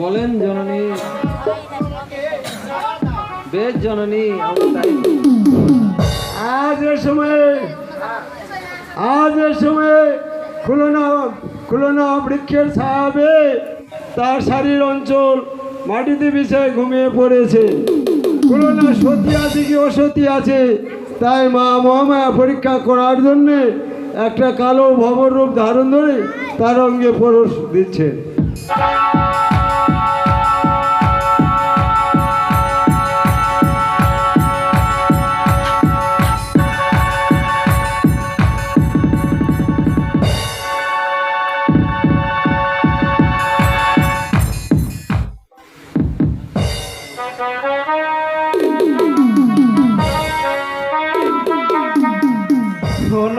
বলেন জননী। বেশ জননী আজ সময়ে আজ সময়ে খুলনা খুলনা বৃক্ষের ছায়াবে, তার শারীর অঞ্চল মাটিতে বিছায় ঘুমিয়ে পড়েছে। খুলনা সতী আছে কি অসতী আছে? তাই মা মহামায়া পরীক্ষা করার জন্যে একটা কালো ভবর রূপ ধারণ ধরে তার অঙ্গে পরশ দিচ্ছে teléfono.